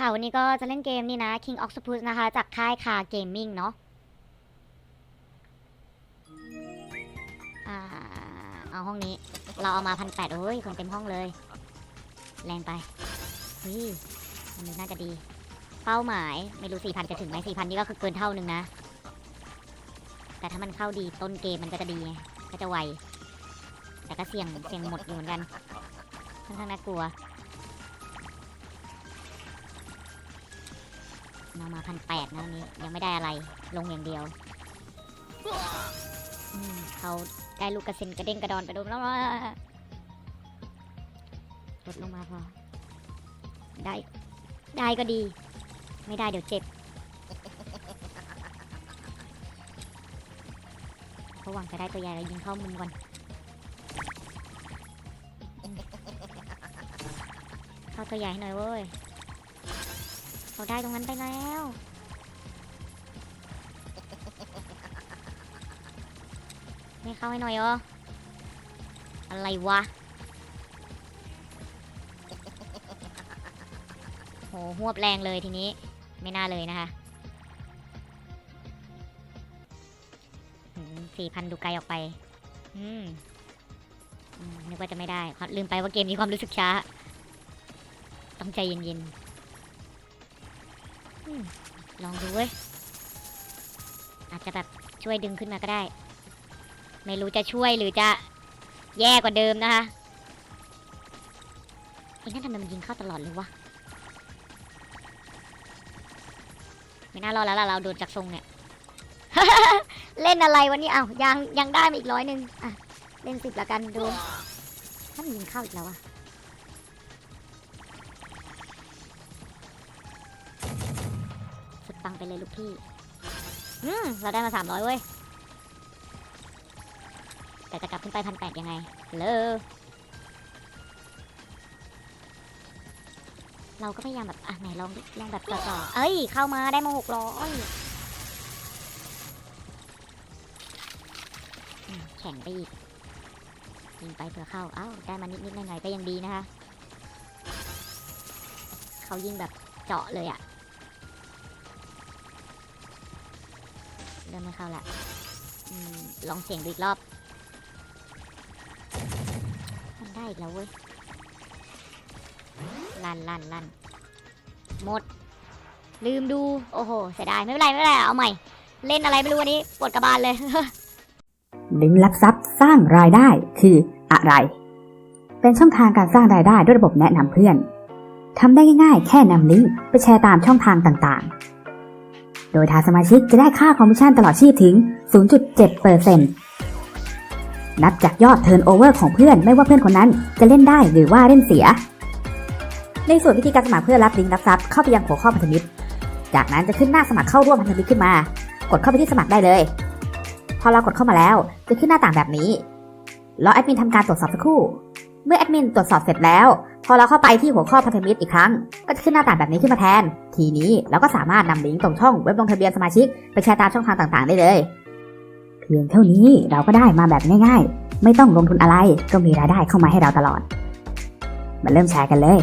ค่ะวันนี้ก็จะเล่นเกมนี่นะ King Octopus นะคะ จากค่ายคาเกมมิ่งเนาะเอาห้องนี้ เราเอามาพันแปดโอ้ย คนเต็มห้องเลย แรงไปเฮ้ยอันนี้น่าจะดี เป้าหมายไม่รู้สี่พันจะถึงไหมสี่พันนี่ก็คือเกินเท่านึงนะ แต่ถ้ามันเข้าดีต้นเกมมันก็จะดีก็จะไว แต่ก็เสี่ยงเสี่ยงหมดอยู่เหมือนกันค่อนข้างน่ากลัว เรามาพันแปดนะนี้ยังไม่ได้อะไรลงอย่างเดียวเขาได้ลูกกระเซ็นกระเด้งกระดอนไปโดนแล้วลดลงมาพอ ได้ ได้ก็ดี ไม่ได้เดี๋ยวเจ็บเขาหวังจะได้ตัวใหญ่แล้วยิงเข้ามุมก่อนเข้าตัวใหญ่ให้หน่อยเว้ย เขาได้ตรงนั้นไปแล้ว ไม่เข้าให้หน่อยเหรอ อะไรวะโหหวบแรงเลยทีนี้ ไม่น่าเลยนะคะสี่พันดูไกลออกไป อืมนึกว่าจะไม่ได้ ลืมไปว่าเกมนี้ความรู้สึกช้า ต้องใจเย็นๆ ลองดูเว้ย อาจจะแบบช่วยดึงขึ้นมาก็ได้ ไม่รู้จะช่วยหรือจะแย่กว่าเดิมนะคะไอ้นั่นทำไมมันยิงเข้าตลอดเลยวะ ไม่น่ารอดแล้วล่ะเราโดนจากทรงเนี่ย เล่นอะไรวันนี้อ้าวยังยังได้มาอีกร้อยหนึ่งอะ เล่นสิบละกันดูถ้ามันยิงเข้าอีกแล้วอะ ฟังไปเลยลูกพี่ อืม เราได้มาสามร้อยเว้ย แต่จะกลับขึ้นไปพันแปดยังไง เลอเราก็พยายามแบบ อะ ไหนลองดิลองแบบต่อๆเอ้ย เข้ามาได้มาหกร้อยแข่งไปอีกยิงไปเผื่อเข้า เอ้า ได้มานิดๆหน่อยๆก็ยังดีนะคะ เขายิงแบบเจาะเลยอะ ริ่มไม่เข้าละลองเสียงดูอีกรอบ มันได้อีกแล้วเว้ย ลั่นลั่นลั่นหมด ลืมดู โอ้โห เสียดาย ไม่เป็นไร ไม่เป็นไร เอาใหม่ เล่นอะไรไม่รู้วันนี้ ปวดกระบาลเลยลิงก์ลักทรัพย์สร้างรายได้คืออะไร เป็นช่องทางการสร้างรายได้ด้วยระบบแนะนำเพื่อนทำได้ง่ายๆ แค่นำลิงก์ไปแชร์ตามช่องทางต่างๆ โดยทางสมาชิกจะได้ค่าคอมมิชชั่นตลอดชีพถึง 0.7%นับจากยอดเทิร์นโอเวอร์ของเพื่อนไม่ว่าเพื่อนคนนั้นจะเล่นได้หรือว่าเล่นเสีย ในส่วนวิธีการสมัครเพื่อรับลิงก์รับทรัพย์เข้าไปยังหัวข้อพันธมิตร จากนั้นจะขึ้นหน้าสมัครเข้าร่วมพันธมิตรขึ้นมา กดเข้าไปที่สมัครได้เลย พอเรากดเข้ามาแล้วจะขึ้นหน้าต่างแบบนี้รอแอดมินทำการตรวจสอบสักครู่ เมื่อแอดมินตรวจสอบเสร็จแล้ว พอเราเข้าไปที่หัวข้อพันธมิตรอีกครั้ง ก็จะขึ้นหน้าต่างแบบนี้ขึ้นมาแทน ทีนี้เราก็สามารถนำลิงก์ตรงช่องเว็บลงทะเบียนสมาชิกไปแชร์ตามช่องทางต่างๆ ได้เลย เพียงเท่านี้เราก็ได้มาแบบง่ายๆ ไม่ต้องลงทุนอะไรก็มีรายได้เข้ามาให้เราตลอด มาเริ่มแชร์กันเลย